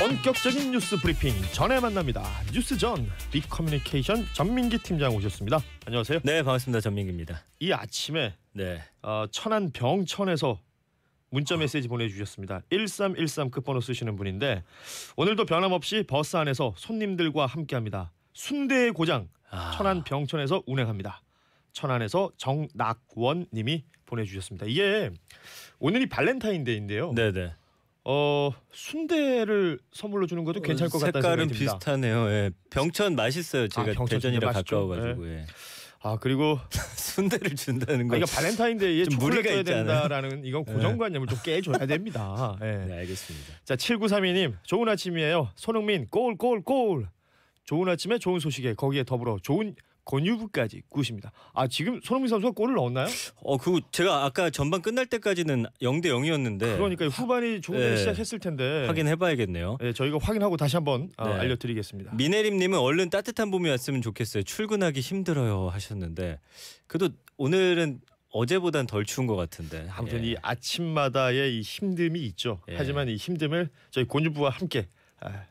본격적인 뉴스 브리핑 전에 만납니다. 뉴스 전 빅커뮤니케이션 전민기 팀장 오셨습니다. 안녕하세요. 네 반갑습니다 전민기입니다. 이 아침에 네. 어, 천안 병천에서 문자 메시지 보내주셨습니다. 1313 끝번호 쓰시는 분인데 오늘도 변함없이 버스 안에서 손님들과 함께합니다. 순대의 고장 아, 천안 병천에서 운행합니다. 천안에서 정낙원님이 보내주셨습니다. 이게 오늘이 발렌타인데이인데요. 네네. 어 순대를 선물로 주는 것도 괜찮을 것 같다는 색깔은 생각이 듭니다. 비슷하네요. 예. 병천 맛있어요. 제가 병천 진짜 맛있죠. 가까워가지고 예. 아 그리고 순대를 준다는 아, 거. 이거 발렌타인데이에 좀 초콜릿 무리가 줘야 있지 않아요? 된다라는 이건 고정관념을 좀 깨줘야 됩니다. 예. 네 알겠습니다. 자 7932님 좋은 아침이에요. 손흥민 골 골 골. 좋은 아침에 좋은 소식에 거기에 더불어 좋은 권유부까지 꾸십니다. 아 지금 손흥민 선수가 골을 넣었나요? 어 그거 제가 아까 전반 끝날 때까지는 0대 0이었는데 그러니까 후반이 조금 네. 시작했을 텐데 확인해봐야겠네요. 예, 저희가 확인하고 다시 한번 아, 네. 알려드리겠습니다. 미네림님은 얼른 따뜻한 봄이 왔으면 좋겠어요. 출근하기 힘들어요 하셨는데 그래도 오늘은 어제보단 덜 추운 것 같은데. 아무튼 예. 이 아침마다의 이 힘듦이 있죠. 예. 하지만 이 힘듦을 저희 곤주부와 함께 아,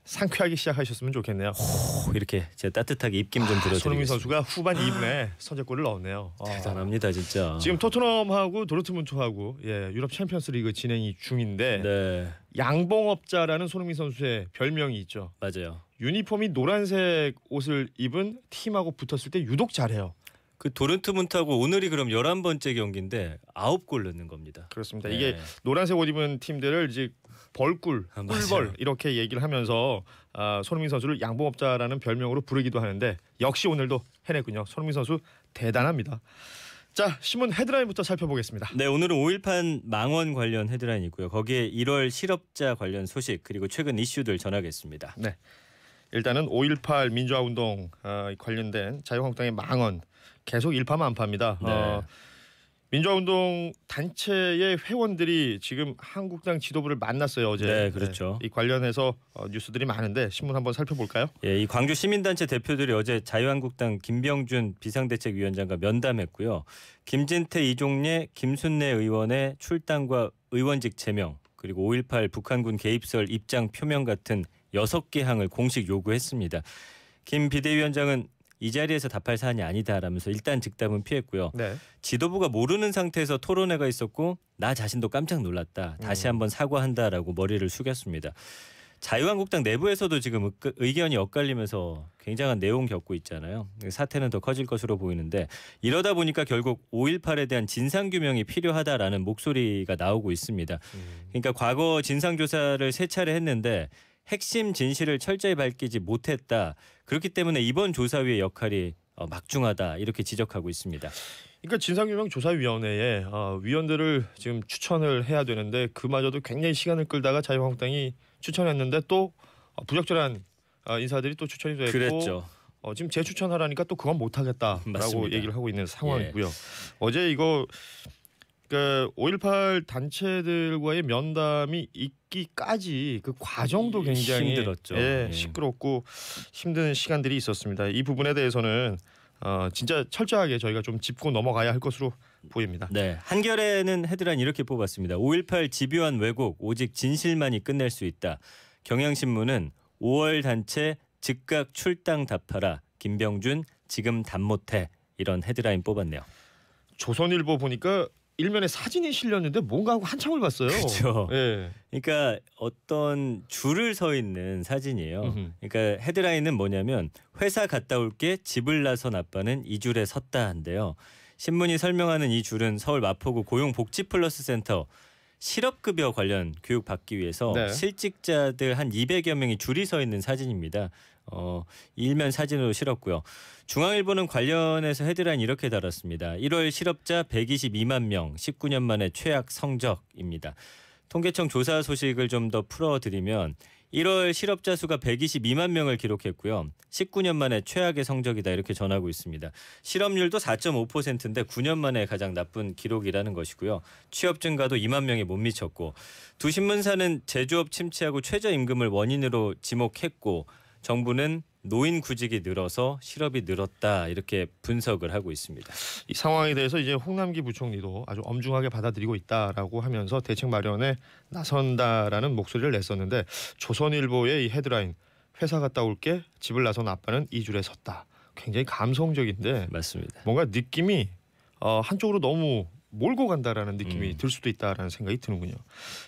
상쾌하게 시작하셨으면 좋겠네요. 호, 이렇게 제가 따뜻하게 입김 좀 아, 들어드리겠습니다. 손흥민 선수가 후반 2분에 선제골을 넣었네요. 아. 대단합니다 진짜. 지금 토트넘하고 도르트문트하고 예, 유럽 챔피언스리그 진행이 중인데 네 양봉업자라는 손흥민 선수의 별명이 있죠. 맞아요. 유니폼이 노란색 옷을 입은 팀하고 붙었을 때 유독 잘해요. 그 도른트문트하고 오늘이 그럼 11번째 경기인데 9골 넣는 겁니다. 그렇습니다. 네. 이게 노란색 옷 입은 팀들을 이제 벌꿀, 아, 꿀벌. 이렇게 얘기를 하면서 아, 손흥민 선수를 양봉업자라는 별명으로 부르기도 하는데 역시 오늘도 해냈군요. 손흥민 선수 대단합니다. 자 신문 헤드라인부터 살펴보겠습니다. 네, 오늘은 5.18 망원 관련 헤드라인이고요. 거기에 1월 실업자 관련 소식 그리고 최근 이슈들 전하겠습니다. 네. 일단은 5.18 민주화 운동 어, 관련된 자유한국당의 망언 계속 일파만파입니다. 네. 어, 민주화 운동 단체의 회원들이 지금 한국당 지도부를 만났어요 어제. 네, 그렇죠. 이 관련해서 어, 뉴스들이 많은데 신문 한번 살펴볼까요? 예, 이 광주 시민단체 대표들이 어제 자유한국당 김병준 비상대책위원장과 면담했고요. 김진태, 이종래, 김순례 의원의 출당과 의원직 제명 그리고 5.18 북한군 개입설 입장 표명 같은 여섯 개 항을 공식 요구했습니다. 김 비대위원장은 이 자리에서 답할 사안이 아니다라면서 일단 즉답은 피했고요. 네. 지도부가 모르는 상태에서 토론회가 있었고 나 자신도 깜짝 놀랐다. 다시 음. 한번 사과한다라고 머리를 숙였습니다. 자유한국당 내부에서도 지금 의- 의견이 엇갈리면서 굉장한 내용 겪고 있잖아요. 사태는 더 커질 것으로 보이는데 이러다 보니까 결국 5.18에 대한 진상 규명이 필요하다라는 목소리가 나오고 있습니다. 그러니까 과거 진상 조사를 세 차례 했는데 핵심 진실을 철저히 밝히지 못했다. 그렇기 때문에 이번 조사위의 역할이 어, 막중하다 이렇게 지적하고 있습니다. 그러니까 진상규명 조사위원회에 어, 위원들을 지금 추천을 해야 되는데 그마저도 굉장히 시간을 끌다가 자유한국당이 추천했는데 또 어, 부적절한 어, 인사들이 또 추천이 됐고 그랬죠. 어, 지금 재추천하라니까 또 그건 못하겠다라고 맞습니다. 예. 얘기를 하고 있는 상황이고요. 어제 이거 그5.18 단체들과의 면담이 있기까지 그 과정도 예, 굉장히 힘들었죠. 예, 예. 시끄럽고 힘든 시간들이 있었습니다. 이 부분에 대해서는 어, 진짜 철저하게 저희가 좀 짚고 넘어가야 할 것으로 보입니다. 네, 한겨레는 헤드라인 이렇게 뽑았습니다. 5.18 집요한 왜곡 오직 진실만이 끝낼 수 있다. 경향신문은 5월 단체 즉각 출당 답하라. 김병준 지금 답 못해 이런 헤드라인 뽑았네요. 조선일보 보니까 일면에 사진이 실렸는데 뭔가 하고 한참을 봤어요. 그렇죠. 예. 그러니까 어떤 줄을 서 있는 사진이에요. 음흠. 그러니까 헤드라인은 뭐냐면 회사 갔다 올게 집을 나선 아빠는 이 줄에 섰다 한데요. 신문이 설명하는 이 줄은 서울 마포구 고용복지플러스센터 실업급여 관련 교육 받기 위해서 네. 실직자들 한 200여 명이 줄이 서 있는 사진입니다. 어, 일면 사진으로 실었고요. 중앙일보는 관련해서 헤드라인 이렇게 달았습니다. 1월 실업자 122만 명, 19년 만에 최악 성적입니다. 통계청 조사 소식을 좀 더 풀어드리면 1월 실업자 수가 122만 명을 기록했고요. 19년 만에 최악의 성적이다 이렇게 전하고 있습니다. 실업률도 4.5%인데 9년 만에 가장 나쁜 기록이라는 것이고요. 취업 증가도 2만 명에 못 미쳤고 두 신문사는 제조업 침체하고 최저임금을 원인으로 지목했고 정부는 노인 구직이 늘어서 실업이 늘었다 이렇게 분석을 하고 있습니다. 이 상황에 대해서 이제 홍남기 부총리도 아주 엄중하게 받아들이고 있다라고 하면서 대책 마련에 나선다라는 목소리를 냈었는데 조선일보의 이 헤드라인 회사 갔다 올게 집을 나선 아빠는 이 줄에 섰다. 굉장히 감성적인데 맞습니다. 뭔가 느낌이 어, 한쪽으로 너무 몰고 간다라는 느낌이 음. 들 수도 있다라는 생각이 드는군요.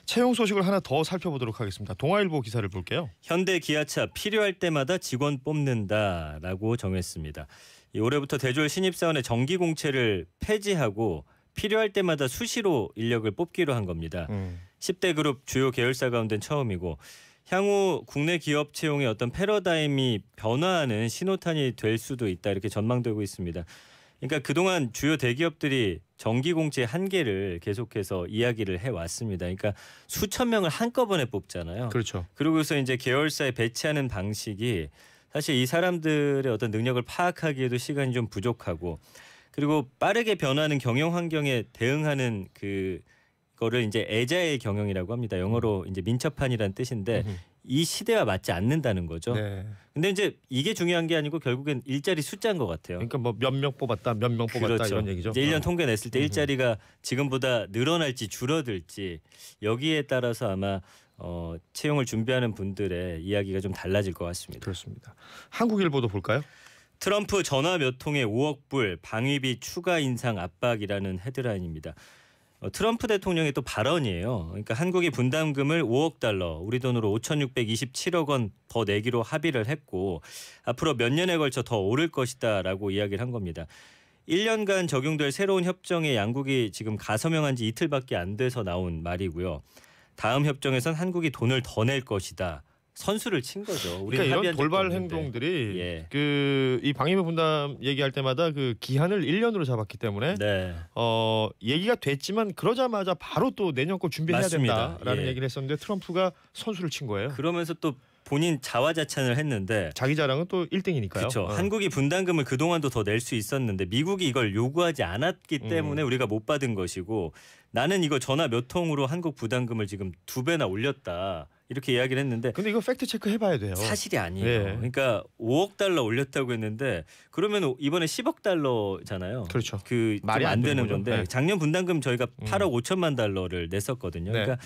채용 소식을 하나 더 살펴보도록 하겠습니다. 동아일보 기사를 볼게요. 현대 기아차 필요할 때마다 직원 뽑는다라고 정했습니다. 이 올해부터 대졸 신입사원의 정기 공채를 폐지하고 필요할 때마다 수시로 인력을 뽑기로 한 겁니다. 음. 10대 그룹 주요 계열사 가운데 처음이고 향후 국내 기업 채용의 어떤 패러다임이 변화하는 신호탄이 될 수도 있다 이렇게 전망되고 있습니다. 그러니까 그동안 주요 대기업들이 정기 공채 한계를 계속해서 이야기를 해 왔습니다. 그러니까 수천 명을 한꺼번에 뽑잖아요. 그렇죠. 그러고서 이제 계열사에 배치하는 방식이 사실 이 사람들의 어떤 능력을 파악하기에도 시간이 좀 부족하고 그리고 빠르게 변하는 경영 환경에 대응하는 그 거를 이제 애자의 경영이라고 합니다. 영어로 이제 민첩한이라는 뜻인데. 이 시대와 맞지 않는다는 거죠. 네. 근데 이제 이게 중요한 게 아니고 결국엔 일자리 숫자인 것 같아요. 그러니까 뭐 몇 명 뽑았다, 몇 명 뽑았다 이런 얘기죠. 이제 1년 어. 통계 냈을 때 음흠. 일자리가 지금보다 늘어날지 줄어들지 여기에 따라서 아마 어, 채용을 준비하는 분들의 이야기가 좀 달라질 것 같습니다. 그렇습니다. 한국일보도 볼까요? 트럼프 전화 몇 통에 5억 불 방위비 추가 인상 압박이라는 헤드라인입니다. 어, 트럼프 대통령의 또 발언이에요. 그러니까 한국이 분담금을 5억 달러, 우리 돈으로 5,627억 원 더 내기로 합의를 했고 앞으로 몇 년에 걸쳐 더 오를 것이다라고 이야기를 한 겁니다. 1년간 적용될 새로운 협정에 양국이 지금 가서명한 지 이틀밖에 안 돼서 나온 말이고요. 다음 협정에선 한국이 돈을 더 낼 것이다. 선수를 친 거죠. 그러니까 이런 돌발. 행동들이 예. 그이 방위비 분담 얘기할 때마다 그 기한을 1년으로 잡았기 때문에 네. 어 얘기가 됐지만 그러자마자 바로 또 내년 거 준비해야 맞습니다. 된다라는 예. 얘기를 했었는데 트럼프가 선수를 친 거예요. 그러면서 또 본인 자화자찬을 했는데 자기 자랑은 또 1등이니까요. 그렇죠. 한국이 분담금을 그동안도 더 낼 수 있었는데 미국이 이걸 요구하지 않았기 음. 때문에 우리가 못 받은 것이고 나는 이거 전화 몇 통으로 한국 부담금을 지금 두 배나 올렸다. 이렇게 이야기를 했는데 근데 이거 팩트 체크 해봐야 돼요. 사실이 아니에요. 예. 그러니까 5억 달러 올렸다고 했는데 그러면 이번에 10억 달러잖아요. 그렇죠. 그 말이 안 안 되는. 건데 네. 작년 분담금 저희가 음. 8억 5천만 달러를 냈었거든요. 네. 그러니까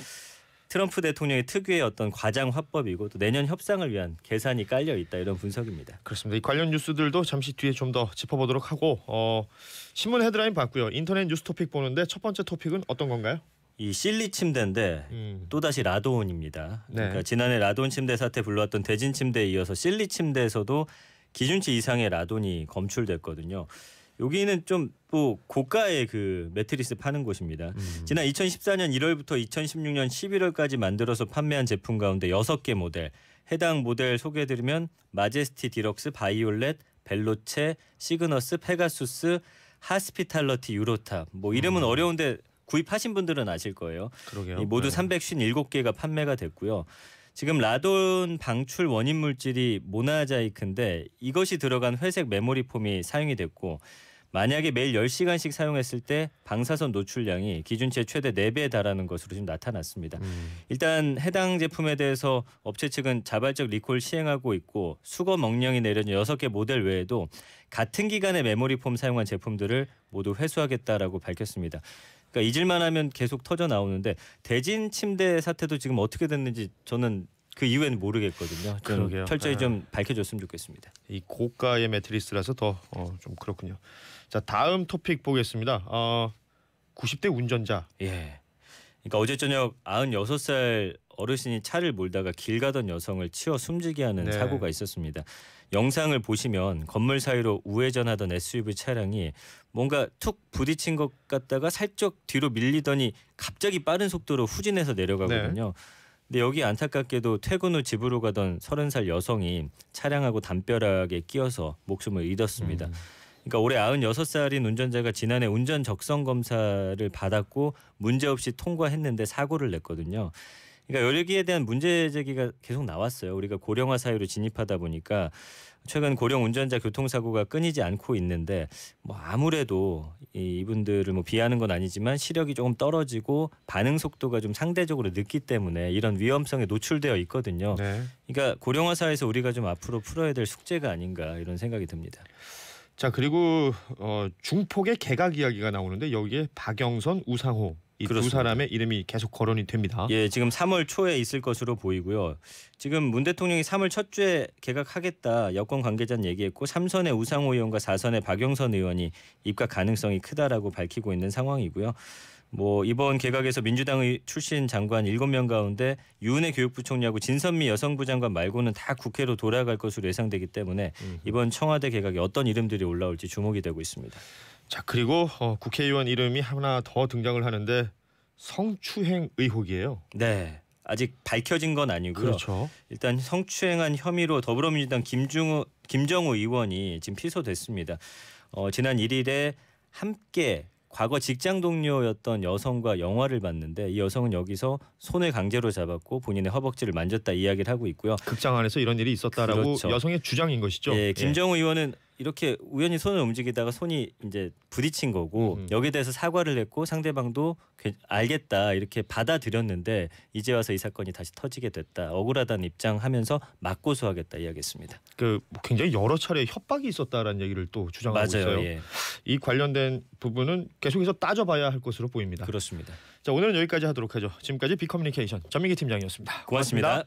트럼프 대통령의 특유의 어떤 과장 화법이고 또 내년 협상을 위한 계산이 깔려 있다 이런 분석입니다. 그렇습니다. 이 관련 뉴스들도 잠시 뒤에 좀 더 짚어보도록 하고 어, 신문 헤드라인 봤고요. 인터넷 뉴스 토픽 보는데 첫 번째 토픽은 어떤 건가요? 이 실리 침대인데 음. 또다시 라돈입니다. 네. 그러니까 지난해 라돈 침대 사태 불러왔던 대진 침대에 이어서 실리 침대에서도 기준치 이상의 라돈이 검출됐거든요. 여기는 좀 또 고가의 그 매트리스 파는 곳입니다. 음. 지난 2014년 1월부터 2016년 11월까지 만들어서 판매한 제품 가운데 6개 모델 해당 모델 소개해드리면 마제스티 디럭스 바이올렛 벨로체 시그너스 페가수스 하스피탈러티 유로탑 뭐 이름은 음. 어려운데 구입하신 분들은 아실 거예요. 그러게요. 이 모두 네. 357개가 판매가 됐고요. 지금 라돈 방출 원인 물질이 모나자이크인데 이것이 들어간 회색 메모리 폼이 사용이 됐고 만약에 매일 10시간씩 사용했을 때 방사선 노출량이 기준치의 최대 4배에 달하는 것으로 지금 나타났습니다. 음. 일단 해당 제품에 대해서 업체 측은 자발적 리콜 시행하고 있고 수거 명령이 내려진 6개 모델 외에도 같은 기간에 메모리 폼 사용한 제품들을 모두 회수하겠다라고 밝혔습니다. 그러니까 잊을만 하면 계속 터져 나오는데 대진 침대 사태도 지금 어떻게 됐는지 저는 그 이후에는 모르겠거든요. 좀 그러게요. 철저히 네. 좀 밝혀줬으면 좋겠습니다. 이 고가의 매트리스라서 더좀 그렇군요. 자 다음 토픽 보겠습니다. 어, 90대 운전자. 예. 그러니까 어제 저녁 96살 어르신이 차를 몰다가 길 가던 여성을 치어 숨지게 하는 네. 사고가 있었습니다. 영상을 보시면 건물 사이로 우회전하던 SUV 차량이 뭔가 툭 부딪힌 것 같다가 살짝 뒤로 밀리더니 갑자기 빠른 속도로 후진해서 내려가거든요. 근데 여기 안타깝게도 퇴근 후 집으로 가던 30살 여성이 차량하고 담벼락에 끼어서 목숨을 잃었습니다. 음. 그러니까 올해 96살인 운전자가 지난해 운전 적성 검사를 받았고 문제 없이 통과했는데 사고를 냈거든요. 그러니까 여기에 대한 문제 제기가 계속 나왔어요. 우리가 고령화 사회로 진입하다 보니까 최근 고령 운전자 교통사고가 끊이지 않고 있는데 뭐 아무래도 이- 이분들을 뭐 비하는 건 아니지만 시력이 조금 떨어지고 반응 속도가 좀 상대적으로 늦기 때문에 이런 위험성에 노출되어 있거든요. 네. 그러니까 고령화 사회에서 우리가 좀 앞으로 풀어야 될 숙제가 아닌가 이런 생각이 듭니다. 자 그리고 어, 중폭의 개각 이야기가 나오는데 여기에 박영선, 우상호 이 두. 사람의 이름이 계속 거론이 됩니다. 예, 지금 3월 초에 있을 것으로 보이고요. 지금 문 대통령이 3월 첫 주에 개각하겠다 여권 관계자는 얘기했고 3선의 우상호 의원과 4선의 박영선 의원이 입각 가능성이 크다라고 밝히고 있는 상황이고요. 뭐 이번 개각에서 민주당 출신 장관 7명 가운데 유은혜 교육부 총리하고 진선미 여성부 장관 말고는 다 국회로 돌아갈 것으로 예상되기 때문에 이번 청와대 개각에 어떤 이름들이 올라올지 주목이 되고 있습니다. 자 그리고 어, 국회의원 이름이 하나 더 등장을 하는데 성추행 의혹이에요. 네. 아직 밝혀진 건 아니고요. 그렇죠. 일단 성추행한 혐의로 더불어민주당 김중우 김정우 의원이 지금 피소됐습니다. 어, 지난 1일에 함께 과거 직장 동료였던 여성과 영화를 봤는데 이 여성은 여기서 손을 강제로 잡았고 본인의 허벅지를 만졌다 이야기를 하고 있고요. 극장 안에서 이런 일이 있었다라고 그렇죠. 여성의 주장인 것이죠. 예, 김정우 의원은 이렇게 우연히 손을 움직이다가 손이 이제 부딪힌 거고 음. 여기에 대해서 사과를 했고 상대방도 괜- 알겠다 이렇게 받아들였는데 이제 와서 이 사건이 다시 터지게 됐다 억울하다는 입장하면서 맞고소하겠다 이야기했습니다. 그 굉장히 여러 차례 협박이 있었다라는 얘기를 또 주장하고 맞아요. 있어요. 예, 이 관련된 부분은 계속해서 따져봐야 할 것으로 보입니다. 그렇습니다. 자 오늘은 여기까지 하도록 하죠. 지금까지 비커뮤니케이션 전민기 팀장이었습니다 고맙습니다.